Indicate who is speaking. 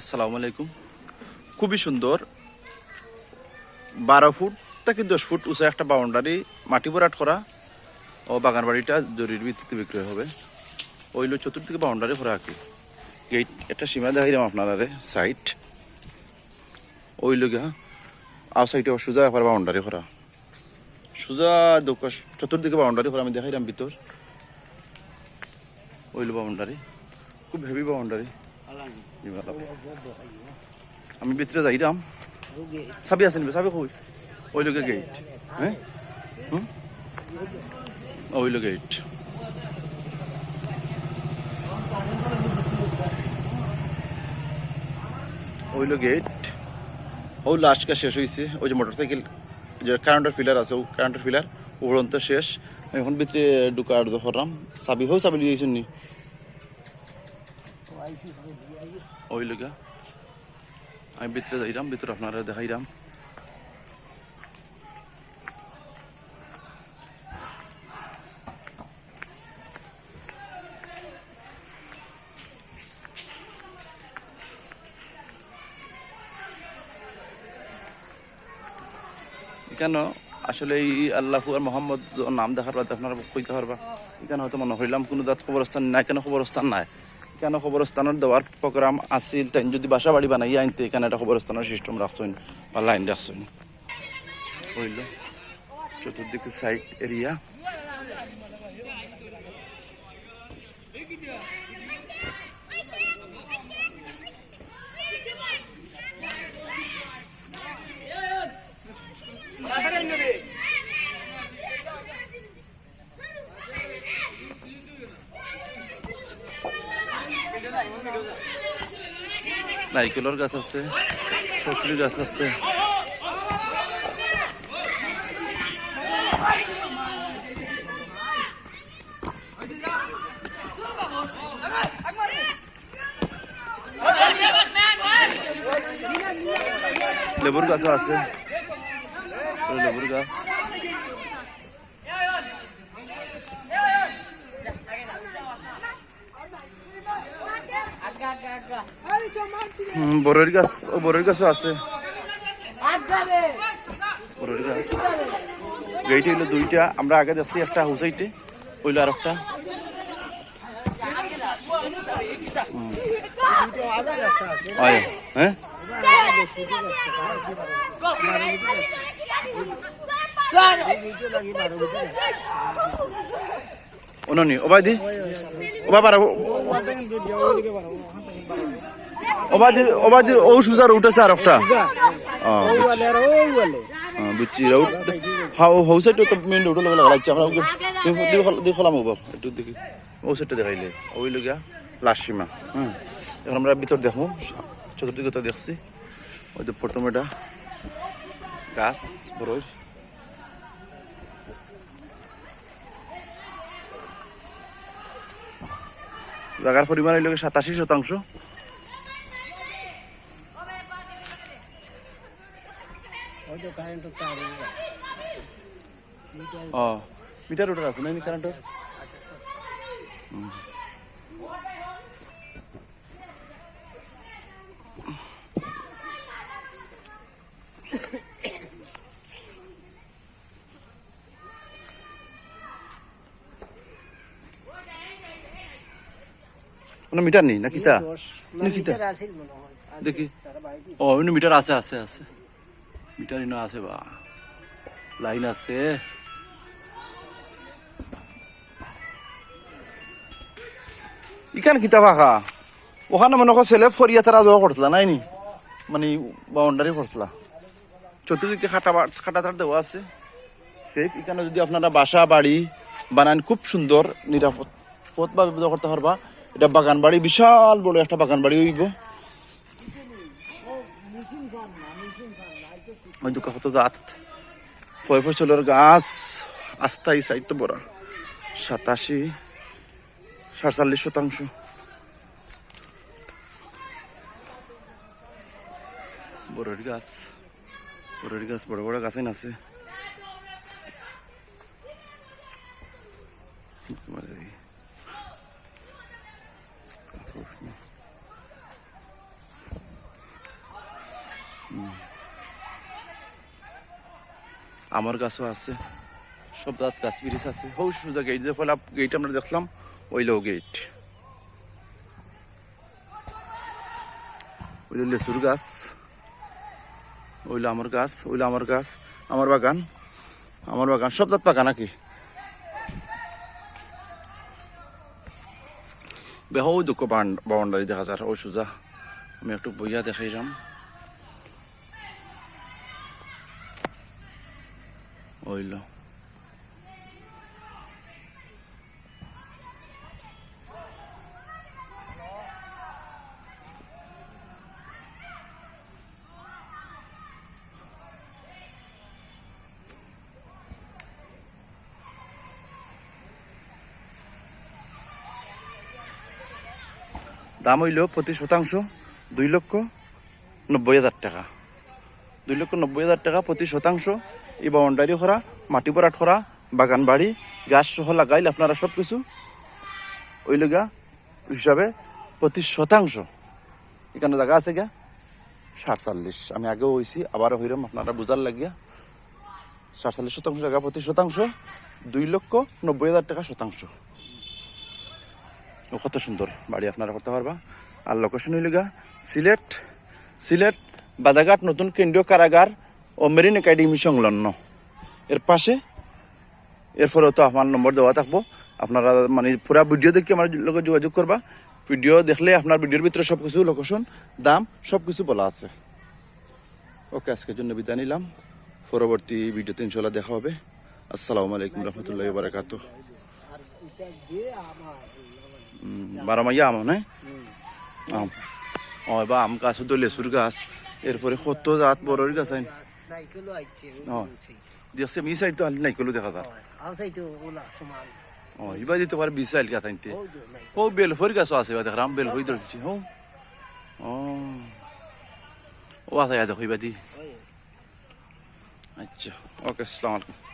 Speaker 1: আসসালামু আলাইকুম। খুবই সুন্দর। বারো ফুট থেকে দশ ফুট উঁচা একটা বাউন্ডারি মাটি ভরাট করা। ও বাগান বাড়িটা জরির ভিত্তিতে বিক্রয় হবে। ওইলো চতুর্দিকে বাউন্ডারি করা আর কি গেট একটা সীমা দেখাইলাম আপনারা সাইড ওইলো গা আও সাইডে সোজা একবার বাউন্ডারি করা সোজা দোকান চতুর্দিকে বাউন্ডারি করা আমি দেখাইলাম ভিতর। ওইলো বাউন্ডারি খুব হেভি বাউন্ডারি আমি ভিতরে যাইরাম চাবি আছে নিবি, চাবি কই? ওই লোকে গেট হ্যাঁ ওই লোক গেট ওই লোক গেট ও লাস্ট কা শেষ হয়েছে ওই যে মোটর সাইকেল যে কারেন্টের ফিলার আছে, ও কারেন্টের ফিলার উড়ন্ত শেষ। এখন ভিতরে ঢুকার ধরলাম চাবি হও চাবি লিয়ে নি। ওই লগা আমি ভিতরে যাইরাম ভিতরে আপনারা দেখাইরাম কেন? আসলে এই আল্লাহ আর মোহাম্মদ নাম দেখার বাদে আপনারা কইতে পারবা। এখানে হয়তো মনে হইলাম কোনো দাঁত খবরস্থান নাই, কেন খবরস্থান নাই? কেন খবরস্থানের দেওয়ার প্রোগ্রাম আছিল? তাই যদি বাসা বাড়ি বানাই আনতে এখানে একটা খবরস্থানের সিস্টেম রাখছেন বা লাইন রাখছেন বুঝল? চতুর্দিকে সাইড এরিয়া নারিকেলের গাছ আছে সবজির গাছ আছে। লেবুর গাছও আছে। লেবুর গাছ। হুম, বড়ের গাছ, ও বড়ের গাছও আছে। বড়ের গাছ। গেইট হইল দুইটা, আমরা আগে যাচ্ছি একটা হুসাইটে হইল আর একটা হ্যাঁ অননি ওবাই দি। ওবা পারা ওবাই দি ও সুজার উঠেছে আর একটা বুঝছি হাউ সাইড তো মেন রোড লাগা লাগছে। আমরা একটু দেখি। ও সাইডটা দেখাইলে। ওই লগিয়া লাস্ট সীমা। হুম। এখন আমরা ভিতর দেখো। চতুর্দিকে তো দেখছি। ওই যে প্রথমে এটা গাছ বড়ই জায়গার পরিমাণ হইল সাতাশি শতাংশ। ও মিটার ওটার আছে না কারেন্টের কোনো মিটার নেই না কিতা না কিতা দেখি ও এমনি মিটার আছে আছে আছে মিটার ইনো আছে বা। লাইন আছে। ইখান কিতা ফাঁকা ওখানে মনে কর ছেলে ফরিয়া তারা যাওয়া করতলা নাই নি? মানে বাউন্ডারি করতলা চতুর্দিকে খাটা খাটা তার দেওয়া আছে। সেফ এখানে যদি আপনারা বাসা বাড়ি বানান খুব সুন্দর নিরাপদ পথভাবে ব্যবহার করতে পারবা। এটা বাগান বাড়ি বিশাল বড় একটা বাগান বাড়ি হইব। ওই কত জাত ফয় ফসলের গাছ, আস্তা এই সাইড তো বড়। সাতাশি, সাতচল্লিশ শতাংশ। বড়ের গাছ বড়ের গাছ, বড় বড় গাছ আছে। আমার গাছও আছে। সব দাঁত গাছ ব্রিজ আছে। হৌ সোজা গেট যে ফলে গেট আমরা দেখলাম, ওইলো গেট ওইলো লেচুর গাছ। ওইলো আমার গাছ, ওইলো আমার গাছ, আমার বাগান। আমার বাগান। সব দাঁত পাকা নাকি? বেহো দুঃখ বাউন্ডারি দেখা যায় ওই সোজা। আমি একটু বইয়া দেখাইলাম। ওইলো দাম হইল প্রতি শতাংশ দুই লক্ষ নব্বই হাজার টাকা। দুই লক্ষ নব্বই হাজার টাকা প্রতি শতাংশ এই বাউন্ডারি করা মাটি পরাট করা বাগান বাড়ি, গাছ সহ লাগাইলে আপনারা সব কিছু ওই লগা হিসাবে প্রতি শতাংশ। এখানে জায়গা আছে গা, সাতচল্লিশ। আমি আগেও হয়েছি আবারও হইলাম আপনারা বুঝার লাগিয়া। সাতচল্লিশ শতাংশ জায়গা প্রতি শতাংশ, দুই লক্ষ নব্বই হাজার টাকা শতাংশ। কত সুন্দর বাড়ি আপনারা করতে পারবা। আর লোকেশন হইল গা, সিলেট সিলেট বাদাঘাট নতুন কেন্দ্রীয় কারাগার ও মেরিন একাডেমি সংলগ্ন। এর পাশে এরপরে তো আমার নম্বর দেওয়া থাকব। আপনারা মানে পুরা ভিডিও দেখে আমার লোকের যোগাযোগ করবা। ভিডিও দেখলে আপনার ভিডিওর ভিতরে সব কিছু লোকেশন দাম সব কিছু বলা আছে। ওকে, আজকের জন্য বিদায় নিলাম। পরবর্তী ভিডিওতে ইনশাল্লাহ দেখা হবে। আসসালামু আলাইকুম রহমতুল্লাহ বারাকাতু বারো মাইয়া আম, নাই? আম। ও বা আম গাছ তো লেচুর গাছ। এরপরে কত জাত বড়র গাছ। আইন
Speaker 2: নাইকেলও আইছে।
Speaker 1: দেখছে মি সাইড। তো আলি নাইকলো দেখা যায়।
Speaker 2: আও সাইটো ওলা সমান
Speaker 1: ও পারে বিশ সাইল গাছ আনতে
Speaker 2: ওই যে নাই
Speaker 1: ও বেল ফরি গাছ আছে বা দেখলাম বেল হই দরছি হো। ও ও আছে দেখো ইবা দি আচ্ছা ওকে আসসালামু আলাইকুম।